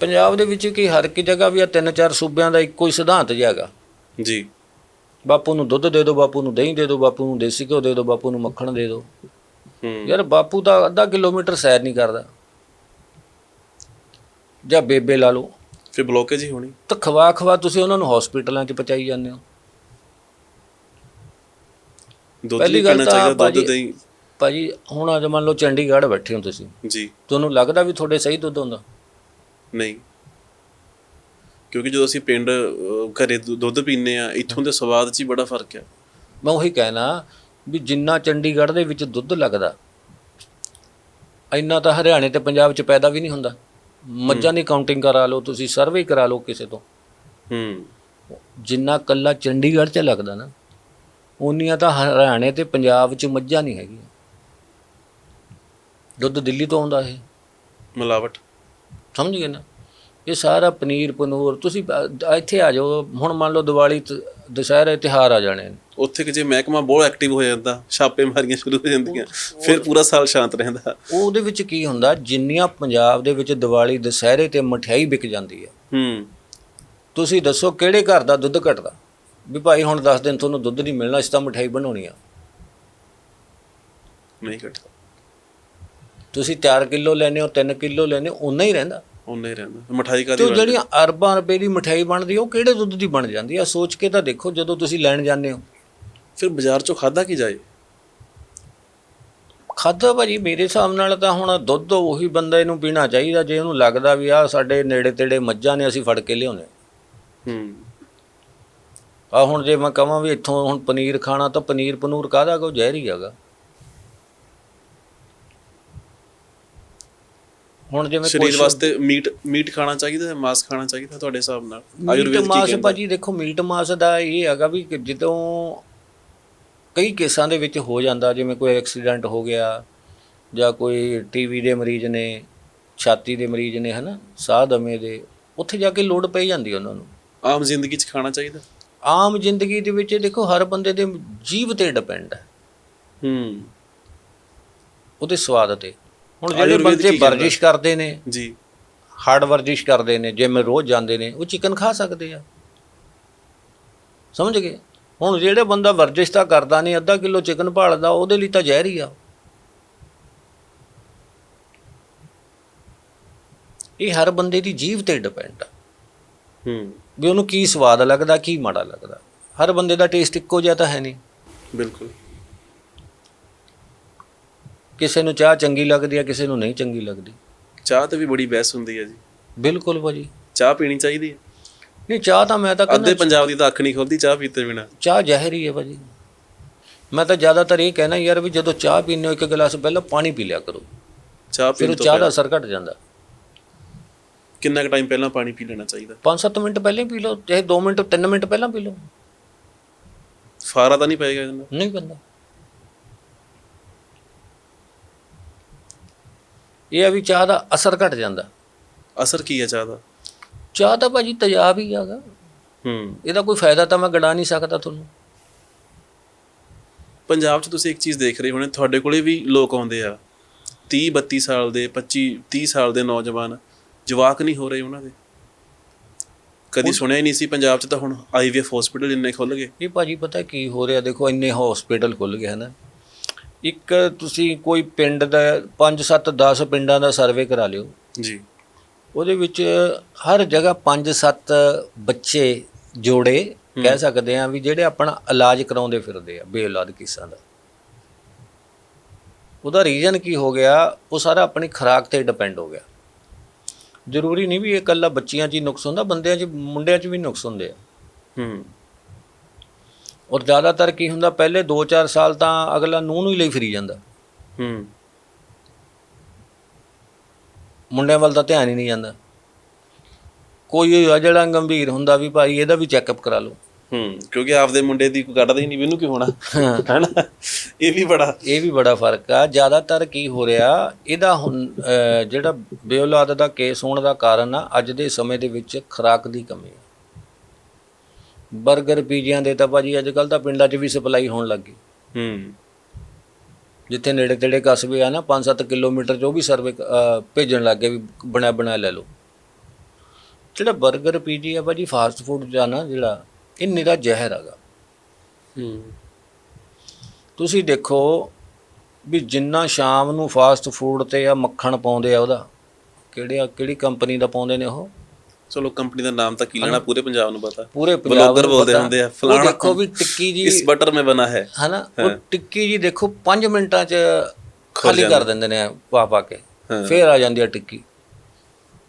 ਪੰਜਾਬ ਦੇ ਵਿੱਚ ਕੀ ਹਰ ਇੱਕ ਜਗ੍ਹਾ ਵੀ ਆ ਤਿੰਨ ਚਾਰ ਸੂਬਿਆਂ ਦਾ ਇੱਕੋ ਹੀ ਸਿਧਾਂਤ ਜਿਹਾ ਹੈਗਾ। ਜੀ। ਬਾਪੂ ਨੂੰ ਦੁੱਧ ਦੇ ਦਿਓ ਬਾਪੂ ਨੂੰ ਦਹੀਂ ਦੇ ਦਿਓ ਬਾਪੂ ਨੂੰ ਦੇਸੀ ਘਿਓ ਦੇ ਦਿਓ ਬਾਪੂ ਨੂੰ ਮੱਖਣ ਦੇ ਦਿਓ। ਹੂੰ। ਯਾਰ ਬਾਪੂ ਤਾਂ ਅੱਧਾ ਕਿਲੋਮੀਟਰ ਸੈਰ ਨਹੀਂ ਕਰਦਾ। ਜਾਂ ਬੇਬੇ ਲਾ ਲਓ। ਫਿਰ ਬਲੋਕੇਜ ਹੀ ਹੋਣੀ। ਤਾਂ ਖਵਾ ਖਵਾ ਤੁਸੀਂ ਉਹਨਾਂ ਨੂੰ ਹਸਪੀਟਲਾਂ 'ਚ ਪਹੁੰਚਾਈ ਜਾਂਦੇ ਹੋ। ਦੁੱਧ ਪਹਿਲੀ ਗੱਲ ਤਾਂ ਚਾਹੀਦਾ ਦੁੱਧ ਦਹੀਂ। ਭਾਜੀ ਹੁਣ ਅੱਜ ਮੰਨ ਲਓ ਚੰਡੀਗੜ੍ਹ ਬੈਠੇ ਹੋ ਤੁਸੀਂ। ਜੀ। ਤੁਹਾਨੂੰ ਲੱਗਦਾ ਵੀ ਤੁਹਾਡੇ ਸਹੀ ਦੁੱਧ ਹੁੰਦਾ। ਨਹੀਂ। ਕਿਉਂਕਿ ਜਦੋਂ ਅਸੀਂ ਪਿੰਡ ਘਰੇ ਦੁੱਧ ਪੀਂਦੇ ਆ ਇੱਥੋਂ ਦੇ ਸਵਾਦ 'ਚ ਹੀ ਬੜਾ ਫ਼ਰਕ ਆ ਮੈਂ ਉਹੀ ਕਹਿਣਾ ਵੀ ਜਿੰਨਾ ਚੰਡੀਗੜ੍ਹ ਦੇ ਵਿੱਚ ਦੁੱਧ ਲੱਗਦਾ ਇੰਨਾ ਤਾਂ ਹਰਿਆਣੇ ਤੇ ਪੰਜਾਬ 'ਚ ਪੈਦਾ ਵੀ ਨਹੀਂ ਹੁੰਦਾ। ਮੱਝਾਂ ਦੀ ਕਾਊਂਟਿੰਗ ਕਰਾ ਲਓ ਤੁਸੀਂ ਸਰਵੇ ਕਰਾ ਲਓ ਕਿਸੇ ਤੋਂ। ਹੂੰ। ਜਿੰਨਾ ਕੱਲਾ ਚੰਡੀਗੜ੍ਹ 'ਚ ਲੱਗਦਾ ਨਾ ਉਨੀਆਂ ਤਾਂ ਹਰਿਆਣੇ ਤੇ ਪੰਜਾਬ 'ਚ ਮੱਝਾਂ ਨਹੀਂ ਹੈਗੀਆਂ। ਦੁੱਧ ਦਿੱਲੀ ਤੋਂ ਆਉਂਦਾ ਇਹ। ਮਿਲਾਵਟ। ਸਮਝ ਗਏ ਨਾ? ਇਹ ਸਾਰਾ ਪਨੀਰ ਪਨੂਰ ਤੁਸੀਂ ਅ- ਇੱਥੇ ਆ ਜਾਓ ਹੁਣ ਮੰਨ ਲਓ ਦੀਵਾਲੀ ਤ- ਦੁਸਹਿਰੇ ਤਿਉਹਾਰ ਆ ਜਾਣੇ ਨੇ। ਉੱਥੇ ਕਿ ਜੇ ਮਹਿਕਮਾ ਬਹੁਤ ਐਕਟਿਵ ਹੋ ਜਾਂਦਾ ਛਾਪੇ ਮਾਰੀਆਂ ਸ਼ੁਰੂ ਹੋ ਜਾਂਦੀਆਂ ਫਿਰ ਪੂਰਾ ਸਾਲ ਸ਼ਾਂਤ ਰਹਿੰਦਾ। ਉਹਦੇ ਵਿੱਚ ਕੀ ਹੁੰਦਾ ਜਿੰਨੀਆਂ ਪੰਜਾਬ ਦੇ ਵਿੱਚ ਦੀਵਾਲੀ ਦੁਸਹਿਰੇ ਤੇ ਮਠਿਆਈ ਵਿਕ ਜਾਂਦੀ ਹੈ। ਹੂੰ। ਤੁਸੀਂ ਦੱਸੋ ਕਿਹੜੇ ਘਰ ਦਾ ਦੁੱਧ ਘਟਦਾ? ਵੀ ਭਾਈ ਹੁਣ 10 ਦਿਨ ਤੁਹਾਨੂੰ ਦੁੱਧ ਨਹੀਂ ਮਿਲਣਾ ਇਸ ਤਾਂ ਮਠਿਆਈ ਬਣਾਉਣੀ ਆ। ਨਹੀਂ ਘਟਦਾ। ਤੁਸੀਂ 4 ਕਿਲੋ ਲੈਨੇ ਹੋ 3 ਕਿਲੋ ਲੈਨੇ ਹੋ ਉਨਾ ਹੀ ਰਹਿੰਦਾ। ਉਨਾ ਹੀ ਰਹਿੰਦਾ ਮਠਾਈ ਤੇ ਕਾਦੀ ਉਹ ਜਿਹੜੀਆਂ ਅਰਬਾਂ ਰੁਪਏ ਦੀ ਮਠਿਆਈ ਬਣਦੀ ਆ, ਉਹ ਕਿਹੜੇ ਦੁੱਧ ਦੀ ਬਣ ਜਾਂਦੀ ਆ? ਸੋਚ ਕੇ ਤਾਂ ਦੇਖੋ ਜਦੋਂ ਤੁਸੀਂ ਲੈਣ ਜਾਂਦੇ ਹੋ। ਫਿਰ ਬਾਜ਼ਾਰ ਚੋਂ ਖਾਦਾ ਕੀ ਜਾਏ? ਖਾਦਾ ਭਾਜੀ ਮੇਰੇ ਹਿਸਾਬ ਨਾਲ ਤਾਂ ਹੁਣ ਦੁੱਧ ਉਹੀ ਬੰਦੇ ਨੂੰ ਪੀਣਾ ਚਾਹੀਦਾ ਜੇ ਉਹਨੂੰ ਲੱਗਦਾ ਵੀ ਆ ਸਾਡੇ ਨੇੜੇ ਤੇੜੇ ਮੱਝਾਂ ਨੇ ਅਸੀਂ ਫੜ ਕੇ ਲਿਆਉਣੇ ਹੂੰ। ਆ ਹੁਣ ਜੇ ਮੈਂ ਕਹਾਂ ਵੀ ਇੱਥੋਂ ਹੁਣ ਪਨੀਰ ਖਾਣਾ ਤਾਂ ਪਨੀਰ ਪਨੂਰ ਕਾਹਦਾ ਕੋ ਜ਼ਹਿਰੀ ਹੈਗਾ? ਹੁਣ ਜਿਵੇਂ ਸਰੀਰ ਵਾਸਤੇ ਮੀਟ ਮੀਟ ਖਾਣਾ ਚਾਹੀਦਾ ਹੈ ਮਾਸ ਖਾਣਾ ਚਾਹੀਦਾ ਤੁਹਾਡੇ ਹਿਸਾਬ ਨਾਲ? ਆਯੁਰਵੇਦ ਕੀ ਮਾਸ ਭਾਜੀ ਦੇਖੋ ਮੀਟ ਮਾਸ ਦਾ ਇਹ ਹੈਗਾ ਵੀ ਜਦੋਂ ਕਈ ਕੇਸਾਂ ਦੇ ਵਿੱਚ ਹੋ ਜਾਂਦਾ ਜਿਵੇਂ ਕੋਈ ਐਕਸੀਡੈਂਟ ਹੋ ਗਿਆ ਜਾਂ ਕੋਈ ਟੀਵੀ ਦੇ ਮਰੀਜ਼ ਨੇ ਛਾਤੀ ਦੇ ਮਰੀਜ਼ ਨੇ ਹਨਾ ਸਾਹ ਦਮੇ ਦੇ ਉੱਥੇ ਜਾ ਕੇ ਲੋੜ ਪਈ ਜਾਂਦੀ ਉਹਨਾਂ ਨੂੰ। ਆਮ ਜ਼ਿੰਦਗੀ 'ਚ ਖਾਣਾ ਚਾਹੀਦਾ? ਆਮ ਜ਼ਿੰਦਗੀ ਦੇ ਵਿੱਚ ਦੇਖੋ ਹਰ ਬੰਦੇ ਦੇ ਜੀਵ ਤੇ ਡਿਪੈਂਡ ਹੈ। ਹੂੰ। ਉਹਦੇ ਸਵਾਦ ਤੇ। ਹੁਣ ਜਿਹੜੇ ਆਯੁਰਵੇਦ ਬੰਦੇ ਕੀ ਕਹਿੰਦਾ? ਵਰਜਿਸ਼ ਕਰਦੇ ਨੇ ਜੀ। ਹਾਰਡ ਵਰਜਿਸ਼ ਕਰਦੇ ਨੇ ਜਿਮ ਰੋਜ਼ ਜਾਂਦੇ ਨੇ ਉਹ ਚਿਕਨ ਖਾ ਸਕਦੇ ਆ। ਸਮਝ ਗਏ? ਹੁਣ ਜਿਹੜੇ ਬੰਦਾ ਵਰਜਿਸ਼ ਤਾਂ ਕਰਦਾ ਨਹੀਂ ਅੱਧਾ ਕਿਲੋ ਚਿਕਨ ਭਾਲਦਾ ਉਹਦੇ ਲਈ ਤਾਂ ਜ਼ਹਿਰ ਹੀ ਆ। ਇਹ ਹਰ ਬੰਦੇ ਦੀ ਜੀਵ ਤੇ ਡਿਪੈਂਡ ਆ। ਹੂੰ। ਵੀ ਉਹਨੂੰ ਕੀ ਸਵਾਦ ਲੱਗਦਾ ਕੀ ਮਾੜਾ ਲੱਗਦਾ। ਹਰ ਬੰਦੇ ਦਾ ਟੇਸਟ ਇੱਕੋ ਜਿਹਾ ਤਾਂ ਹੈ ਨਹੀਂ। ਬਿਲਕੁਲ। ਕਿਸੇ ਨੂੰ ਚਾਹ ਚੰਗੀ ਲੱਗਦੀ ਆ ਕਿਸੇ ਨੂੰ ਨਹੀਂ ਚੰਗੀ ਲੱਗਦੀ। ਚਾਹ ਤੇ ਵੀ ਬੜੀ ਬਹਿਸ ਹੁੰਦੀ ਹੈ ਜੀ। ਬਿਲਕੁਲ ਭਾਜੀ। ਚਾਹ ਪੀਣੀ ਚਾਹੀਦੀ ਹੈ ਨਹੀਂ ਚਾਹ ਤਾਂ ਮੈਂ ਤਾਂ ਅੱਧੇ ਕਹਿੰਦਾ ਪੰਜਾਬ ਦੀ ਤਾਂ ਅੱਖ ਨਹੀਂ ਖੁੱਲਦੀ ਚਾਹ ਪੀਤੇ ਬਿਨਾ। ਚਾਹ ਜ਼ਹਿਰ ਹੀ ਹੈ ਭਾਜੀ। ਮੈਂ ਤਾਂ ਜ਼ਿਆਦਾਤਰ ਇਹ ਕਹਿਣਾ ਯਾਰ ਵੀ ਜਦੋਂ ਚਾਹ ਪੀਂਦੇ ਹੋ ਇੱਕ ਗਲਾਸ ਪਹਿਲਾਂ ਪਾਣੀ ਪੀ ਲਿਆ ਕਰੋ। ਚਾਹ ਫਿਰ ਪੀਣ ਉਹ ਤੋਂ ਚਾਹ ਦਾ ਅਸਰ ਘਟ ਜਾਂਦਾ। ਕਿੰਨਾ ਕੁ ਟਾਈਮ ਪਹਿਲਾਂ ਪਾਣੀ ਪੀ ਲੈਣਾ ਚਾਹੀਦਾ? 5-7 ਮਿੰਟ ਪਹਿਲਾਂ ਹੀ ਪੀ ਲਓ ਚਾਹੇ 2 ਮਿੰਟ 3 ਮਿੰਟ ਪਹਿਲਾਂ ਪੀ ਲਓ। ਫਾਰਾ ਤਾਂ ਨਹੀਂ ਪਏਗਾ ਇਹਦੇ ਨਾਲ? ਨਹੀਂ ਪੈਂਦਾ। ਇਹ ਆ ਵੀ ਚਾਹ ਦਾ ਅਸਰ ਘਟ ਜਾਂਦਾ। ਅਸਰ ਕੀ ਹੈ ਚਾਹ ਦਾ? ਚਾਹ ਤਾਂ ਭਾਜੀ ਤੇਜ਼ਾਬ ਹੀ ਹੈਗਾ ਹੂੰ। ਇਹਦਾ ਕੋਈ ਫਾਇਦਾ ਤਾਂ ਮੈਂ ਗੜਾ ਨਹੀਂ ਸਕਦਾ ਤੁਹਾਨੂੰ। ਪੰਜਾਬ 'ਚ ਤੁਸੀਂ ਇੱਕ ਚੀਜ਼ ਦੇਖ ਰਹੇ ਹੋਣੇ ਤੁਹਾਡੇ ਕੋਲੇ ਵੀ ਲੋਕ ਆਉਂਦੇ ਆ। 30 32 ਸਾਲ ਦੇ 25 30 ਸਾਲ ਦੇ ਨੌਜਵਾਨ ਜਵਾਕ ਨਹੀਂ ਹੋ ਰਹੇ ਉਹਨਾਂ ਦੇ। ਕਦੀ ਸੁਣਿਆ ਹੀ ਨਹੀਂ ਸੀ ਪੰਜਾਬ 'ਚ ਤਾਂ ਹੁਣ ਆਈਵੀਐਫ ਹਸਪੀਟਲ ਇੰਨੇ ਖੁੱਲ ਗਏ। ਇਹ ਭਾਜੀ ਪਤਾ ਕੀ ਹੋ ਰਿਹਾ ਦੇਖੋ ਇੰਨੇ ਹਸਪੀਟਲ ਖੁੱਲ ਗਏ ਹਨ। ਇੱਕ ਤੁਸੀਂ ਕੋਈ ਪਿੰਡ ਦਾ 5 7 10 ਪਿੰਡਾਂ ਦਾ ਸਰਵੇ ਕਰਾ ਲਿਓ। ਜੀ। ਉਹਦੇ ਵਿੱਚ ਹਰ ਜਗ੍ਹਾ 5-7 ਬੱਚੇ ਜੋੜੇ ਕਹਿ ਸਕਦੇ ਆ ਵੀ ਜਿਹੜੇ ਆਪਣਾ ਇਲਾਜ ਕਰਾਉਂਦੇ ਫਿਰਦੇ ਆ ਬੇਔਲਾਦ ਕਿਸਾਂ ਦਾ। ਉਹਦਾ ਰੀਜ਼ਨ ਕੀ ਹੋ ਗਿਆ? ਉਹ ਸਾਰਾ ਆਪਣੀ ਖੁਰਾਕ ਤੇ ਡਿਪੈਂਡ ਹੋ ਗਿਆ। ਜ਼ਰੂਰੀ ਨਹੀਂ ਵੀ ਇਹ ਇਕੱਲਾ ਬੱਚੀਆਂ 'ਚ ਹੀ ਨੁਕਸ ਹੁੰਦਾ ਬੰਦਿਆਂ 'ਚ ਮੁੰਡਿਆਂ 'ਚ ਵੀ ਨੁਕਸ ਹੁੰਦੇ ਆ। ਹੂੰ। ਔਰ ਜ਼ਿਆਦਾਤਰ ਕੀ ਹੁੰਦਾ ਪਹਿਲੇ 2-4 ਸਾਲ ਤਾਂ ਅਗਲਾ ਨੂੰਹ ਨੂੰ ਹੀ ਲਈ ਫਿਰੀ ਜਾਂਦਾ। ਹੂੰ। ਮੁੰਡਿਆਂ ਵੱਲ ਤਾਂ ਧਿਆਨ ਹੀ ਨਹੀਂ ਜਾਂਦਾ। ਕੋਈ ਆ ਜਿਹੜਾ ਗੰਭੀਰ ਹੁੰਦਾ ਵੀ ਭਾਈ ਇਹਦਾ ਵੀ ਚੈੱਕਅਪ ਕਰਾ ਲਓ। ਹੂੰ ਕਿਉਂਕਿ ਆਪਦੇ ਮੁੰਡੇ ਦੀ ਕੋਈ ਕੱਢਦਾ ਹੀ ਨਹੀਂ ਇਹਨੂੰ ਕੀ ਹੋਣਾ। ਹੈਨਾ? ਇਹ ਵੀ ਬੜਾ ਇਹ ਵੀ ਬੜਾ ਫ਼ਰਕ ਆ। ਜ਼ਿਆਦਾਤਰ ਕੀ ਹੋ ਰਿਹਾ ਇਹਦਾ ਹੁਣ ਜਿਹੜਾ ਬੇਔਲਾਦ ਦਾ ਕੇਸ ਹੋਣ ਦਾ ਕਾਰਨ ਆ ਅੱਜ ਦੇ ਸਮੇਂ ਦੇ ਵਿੱਚ ਖੁਰਾਕ ਦੀ ਕਮੀ ਆ। 버ਗਰ ਪੀਜ਼ਿਆਂ ਦੇ ਤਾਂ ਭਾਜੀ ਅੱਜ ਕੱਲ ਤਾਂ ਪਿੰਡਾਂ 'ਚ ਵੀ ਸਪਲਾਈ ਹੋਣ ਲੱਗ ਗਈ। ਹੂੰ। ਜਿੱਥੇ ਨੇੜੇ ਤੇੜੇ ਕਸਬੇ ਆ ਨਾ 5-7 ਕਿਲੋਮੀਟਰ 'ਚ ਉਹ ਵੀ ਸਰਵੇ ਭੇਜਣ ਲੱਗ ਗਏ ਵੀ ਬਣਿਆ ਬਣਾਇਆ ਲੈ ਲਓ। ਜਿਹੜਾ 버ਗਰ ਪੀਜੀ ਆ ਭਾਜੀ ਫਾਸਟ ਫੂਡ ਦਾ ਨਾ ਜਿਹੜਾ ਇਹ ਨਿਰਾ ਜ਼ਹਿਰ ਹੈਗਾ। ਹੂੰ। ਤੁਸੀਂ ਦੇਖੋ ਵੀ ਜਿੰਨਾ ਸ਼ਾਮ ਨੂੰ ਫਾਸਟ ਫੂਡ ਤੇ ਆ ਮੱਖਣ ਪਾਉਂਦੇ ਆ ਉਹਦਾ ਕਿਹੜੇ ਕਿਹੜੀ ਕੰਪਨੀ ਦਾ ਪਾਉਂਦੇ ਨੇ ਉਹ? ਚਲੋ ਕੰਪਨੀ ਦਾ ਨਾਮ ਤਾਂ ਕੀ ਲੈਣਾ ਪੂਰੇ ਪੰਜਾਬ ਨੂੰ ਪਤਾ। ਪੂਰੇ ਪੰਜਾਬ ਬਲੌਗਰ ਬੋਲਦੇ। ਹੁੰਦੇ ਆ ਫਲਾਣਾ ਦੇਖੋ ਵੀ ਟਿੱਕੀ ਜੀ ਇਸ ਬਟਰ ਮੇ ਬਣਾ ਹੈ। ਹਨਾ ਉਹ ਟਿੱਕੀ ਜੀ ਦੇਖੋ 5 ਮਿੰਟਾਂ 'ਚ ਖਾਲੀ ਕਰ ਦਿੰਦੇ ਨੇ ਪਾ ਪਾ ਕੇ। ਫੇਰ ਆ ਜਾਂਦੀ ਆ ਟਿੱਕੀ।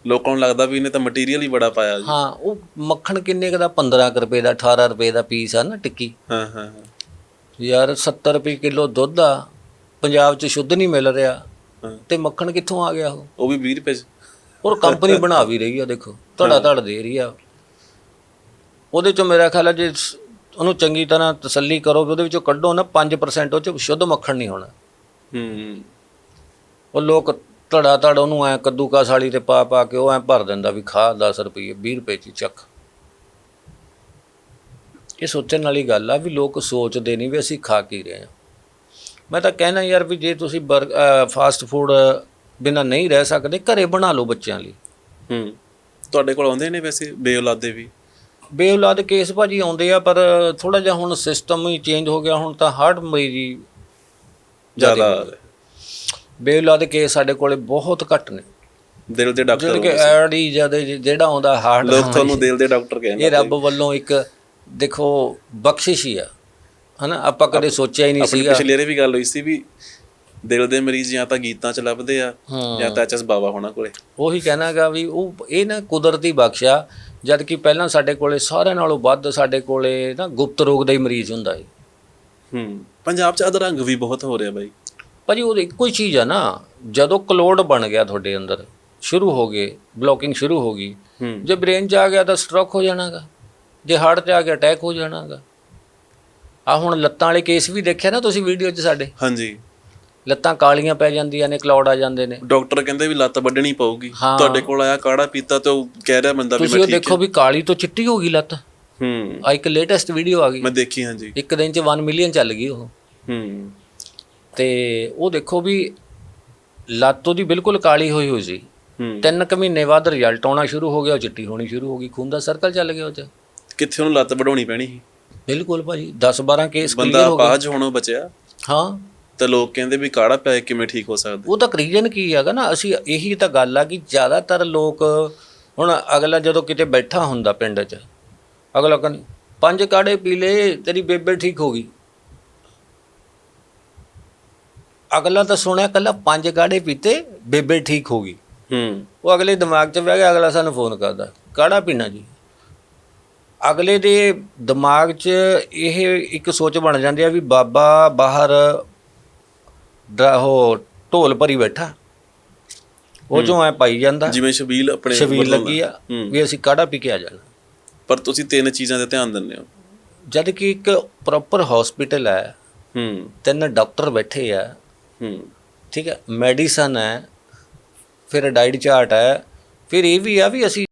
ਲੋਕਾਂ ਨੂੰ ਲੱਗਦਾ ਵੀ ਇਹਨੇ ਤਾਂ ਮਟੀਰੀਅਲ ਹੀ ਬੜਾ ਪਾਇਆ ਜੀ। ਹਾਂ ਉਹ ਮੱਖਣ ਕਿੰਨੇ ਦਾ? 15 ਕੁ ਰੁਪਏ ਦਾ 18 ਰੁਪਏ ਦਾ ਪੀਸ ਆ ਨਾ ਟਿੱਕੀ। ਹਾਂ ਹਾਂ ਯਾਰ 70 ਰੁਪਏ ਕਿਲੋ ਦੁੱਧ ਆ ਪੰਜਾਬ 'ਚ ਸ਼ੁੱਧ ਨਹੀਂ ਮਿਲ ਰਿਹਾ। ਤੇ ਮੱਖਣ ਕਿੱਥੋਂ ਆ ਗਿਆ ਉਹ? ਉਹ ਵੀ 20 ਰੁਪਏ 'ਚ। ਔਰ ਕੰਪਨੀ ਬਣਾ ਵੀ ਰਹੀ ਆ ਦੇਖੋ। ਧੜਾ ਧੜ ਦੇ ਰਹੀ ਆ। ਉਹਦੇ ਚੋਂ ਮੇਰਾ ਖਿਆਲ ਹੈ ਜੇ ਸ- ਉਹਨੂੰ ਚੰਗੀ ਤਰ੍ਹਾਂ ਤਸੱਲੀ ਕਰੋ ਵੀ ਉਹਦੇ ਵਿੱਚੋਂ ਕੱਢੋ ਨਾ 5% ਉਹ ਚ ਸ਼ੁੱਧ ਮੱਖਣ ਨਹੀਂ ਹੋਣਾ। ਹੂੰ। ਉਹ ਲੋਕ ਧੜਾ ਧੜ ਉਹਨੂੰ ਐ ਕੱਦੂਕਾ ਸਾਲੀ ਤੇ ਪਾ ਪਾ ਕੇ ਉਹ ਐ ਭਰ ਦਿੰਦਾ ਵੀ ਖਾ 10 ਰੁਪਏ 20 ਰੁਪਏ ਚ ਚੱਕ। ਇਹ ਸੋਚਣ ਵਾਲੀ ਗੱਲ ਆ ਵੀ ਲੋਕ ਸੋਚਦੇ ਨਹੀਂ ਵੀ ਅਸੀਂ ਖਾ ਕੀ ਰਹੇ ਹਾਂ। ਮੈਂ ਤਾਂ ਕਹਿਣਾ ਯਾਰ ਵੀ ਜੇ ਤੁਸੀਂ ਫਾਸਟ ਫੂਡ ਬਿਨਾ ਨਹੀਂ ਰਹਿ ਸਕਦੇ ਘਰੇ ਬਣਾ ਲਓ ਬੱਚਿਆਂ ਲਈ। ਹੂੰ। ਤੁਹਾਡੇ ਕੋਲ ਆਉਂਦੇ ਨੇ ਵੈਸੇ ਬੇਔਲਾਦੇ ਵੀ? ਬੇਔਲਾਦ ਕੇਸ ਭਾਜੀ ਆਉਂਦੇ ਆ ਪਰ ਥੋੜਾ ਜਿਹਾ ਹੁਣ ਸਿਸਟਮ ਹੀ ਚੇਂਜ ਹੋ ਗਿਆ ਹੁਣ ਤਾਂ ਹਾਰਟ ਮਰੀਜ਼ ਜ਼ਿਆਦਾ ਬੇਔਲਾਦ ਕੇਸ ਸਾਡੇ ਕੋਲੇ ਬਹੁਤ ਘੱਟ ਨੇ। ਦਿਲ ਦੇ ਡਾਕਟਰ ਜਿਹੜੇ ਕਿ ਐਡ ਹੀ ਜ਼ਿਆਦਾ ਜਿਹੜਾ ਆਉਂਦਾ ਹਾਰਟ ਲੋਕ ਤੁਹਾਨੂੰ ਦਿਲ ਦੇ ਡਾਕਟਰ ਕਹਿੰਦੇ ਇਹ ਰੱਬ ਵੱਲੋਂ ਇੱਕ ਦੇਖੋ ਬਖਸ਼ਿਸ਼ ਹੀ ਆ। ਹਨਾ ਆਪਾਂ ਕਦੇ ਸੋਚਿਆ ਹੀ ਨਹੀਂ ਸੀਗਾ। ਪਿਛਲੇ ਰੇ ਵੀ ਗੱਲ ਹੋਈ ਸੀ ਵੀ ਦਿਲ ਦੇ ਮਰੀਜ਼ ਜਾਂ ਤਾਂ ਗੀਤਾਂ 'ਚ ਲੱਭਦੇ ਆ ਜਾਂ ਤਾਂ ਐਚਐਸ ਬਾਬਾ ਹੋਣਾ ਕੋਲੇ। ਉਹੀ ਕਹਿਣਾਗਾ ਵੀ ਉਹ ਇਹ ਨਾ ਕੁਦਰਤੀ ਬਖਸ਼ਿਆ ਜਦ ਕਿ ਪਹਿਲਾਂ ਸਾਡੇ ਕੋਲੇ ਸਾਰਿਆਂ ਨਾਲੋਂ ਵੱਧ ਸਾਡੇ ਕੋਲੇ ਨਾ ਗੁਪਤ ਰੋਗ ਦਾ ਹੀ ਮਰੀਜ਼ ਹੁੰਦਾ ਹੈ ਹੂੰ ਪੰਜਾਬ 'ਚ ਅਧਰੰਗ ਵੀ ਬਹੁਤ ਹੋ ਰਿਹਾ ਬਾਈ। ਭਾਜੀ ਉਹ ਇੱਕੋ ਹੀ ਚੀਜ਼ ਆ ਨਾ ਜਦੋਂ ਕਲੋਡ ਬਣ ਗਿਆ ਤੁਹਾਡੇ ਅੰਦਰ ਸ਼ੁਰੂ ਹੋ ਗਏ ਬਲੋਕਿੰਗ ਸ਼ੁਰੂ ਹੋ ਗਈ ਜੇ ਬ੍ਰੇਨ 'ਚ ਆ ਗਿਆ ਤਾਂ ਸਟ੍ਰੋਕ ਹੋ ਜਾਣਾਗਾ ਜੇ ਹਾਰਟ 'ਤੇ ਆ ਗਿਆ ਅਟੈਕ ਹੋ ਜਾਣਾਗਾ। ਆ ਹੁਣ ਲੱਤਾਂ ਵਾਲੇ ਕੇਸ ਵੀ ਦੇਖਿਆ ਨਾ ਤੁਸੀਂ ਵੀਡੀਓ 'ਚ ਸਾਡੇ? ਹਾਂਜੀ। ਲੱਤਾਂ ਕਾਲੀਆਂ ਪੈ ਜਾਂਦੀਆਂ ਨੇ ਕਲੌਡ ਆ ਜਾਂਦੇ ਨੇ। ਡਾਕਟਰ ਕਹਿੰਦੇ ਵੀ ਲੱਤ ਵੱਢਣੀ ਪਊਗੀ। ਹਾਂ। ਤੁਹਾਡੇ ਕੋਲ ਆਇਆ ਕਾੜਾ ਪੀਤਾ ਤੇ ਉਹ ਕਹਿ ਰਿਹਾ ਬੰਦਾ ਵੀ ਤੁਸੀਂ ਮੈਂ ਉਹ ਠੀਕ ਦੇਖੋ ਵੀ ਕਾਲੀ ਤੋਂ ਚਿੱਟੀ ਹੋ ਗਈ ਲੱਤ। ਹੂੰ। ਆ ਇੱਕ ਲੇਟੈਸਟ ਵੀਡੀਓ ਆ ਗਈ। ਮੈਂ ਦੇਖੀ ਹਾਂਜੀ। ਇੱਕ ਦਿਨ 'ਚ 1 ਮਿਲੀਅਨ ਚੱਲ ਗਈ ਉਹ। ਹੂੰ। ਤੇ ਉਹ ਦੇਖੋ ਵੀ ਲੱਤ ਉਹਦੀ ਬਿਲਕੁਲ ਕਾਲੀ ਹੋਈ ਹੋਈ ਸੀ। ਹੂੰ। ਤਿੰਨ ਕੁ ਮਹੀਨੇ ਬਾਅਦ ਰਿਜ਼ਲਟ ਆਉਣਾ ਸ਼ੁਰੂ ਹੋ ਗਿਆ ਉਹ ਚਿੱਟੀ ਹੋਣੀ ਸ਼ੁਰੂ ਹੋ ਗਈ ਖੂਨ ਦਾ ਸਰਕਲ ਚੱਲ ਗਿਆ ਉਹ 'ਚ। ਕਿੱਥੇ ਉਹਨੂੰ ਲੱਤ ਵਢਾਉਣੀ ਪੈਣੀ ਸੀ? ਬਿਲਕੁਲ ਭਾਜੀ 10 12 ਕੇਸ ਕਲੀਅਰ ਬੰਦਾ ਹੋ ਗਏ। ਪਾਜ ਹੋਣੋਂ ਬਚਿਆ। ਹਾਂ। ਤੇ ਲੋਕ ਕਹਿੰਦੇ ਵੀ ਕਾੜਾ ਪਿਆ ਕੇ ਕਿਵੇਂ ਠੀਕ ਹੋ ਸਕਦਾ? ਉਹ ਤਾਂ ਰੀਜਨ ਕੀ ਹੈਗਾ ਨਾ ਅਸੀਂ ਇਹੀ ਤਾਂ ਗੱਲ ਆ ਕਿ ਜ਼ਿਆਦਾਤਰ ਲੋਕ ਹੁਣ ਅਗਲਾ ਜਦੋਂ ਕਿਤੇ ਬੈਠਾ ਹੁੰਦਾ ਪਿੰਡ 'ਚ ਅਗਲਾ ਕਹਿੰਦਾ ਪੰਜ ਕਾੜੇ ਪੀ ਲਏ ਤੇਰੀ ਬੇਬੇ ਠੀਕ ਹੋ ਗਈ। ਅਗਲਾ ਤਾਂ ਸੁਣਿਆ ਕੱਲਾ ਪੰਜ ਕਾੜੇ ਪੀਤੇ ਬੇਬੇ ਠੀਕ ਹੋ ਗਈ। ਹੂੰ। ਉਹ ਅਗਲੇ ਦਿਮਾਗ 'ਚ ਬਹਿ ਗਿਆ ਅਗਲਾ ਸਾਨੂੰ ਫੋਨ ਕਰਦਾ ਕਾੜਾ ਪੀਣਾ ਜੀ? ਅਗਲੇ ਦੇ ਦਿਮਾਗ 'ਚ ਇਹ ਇੱਕ ਸੋਚ ਬਣ ਜਾਂਦੀ ਆ ਵੀ ਬਾਬਾ ਬਾਹਰ ਡ- ਉਹ ਢੋਲ ਭਰੀ ਬੈਠਾ। ਉਹ ਚੋਂ ਐ ਪਾਈ ਜਾਂਦਾ। ਜਿਵੇਂ ਸ਼ਬੀਲ ਆਪਣੇ ਛਬੀਲ ਵੱਲੋਂ ਲੱਗੀ ਆ ਹੂੰ। ਵੀ ਅਸੀਂ ਕਾੜਾ ਪੀ ਕੇ ਆ ਜਾਣਾ। ਪਰ ਤੁਸੀਂ ਤਿੰਨ ਚੀਜ਼ਾਂ ਤੇ ਧਿਆਨ ਦਿੰਦੇ ਹੋ। ਜਦ ਕਿ ਇੱਕ ਪ੍ਰੋਪਰ ਹਸਪੀਟਲ ਹੈ। ਹੂੰ। ਤਿੰਨ ਡਾਕਟਰ ਬੈਠੇ ਆ। ਹੂੰ। ਠੀਕ ਹੈ ਮੈਡੀਸਨ ਹੈ ਫਿਰ ਡਾਈਟ ਚਾਰਟ ਹੈ। ਫਿਰ ਇਹ ਵੀ ਆ ਵੀ ਅਸੀਂ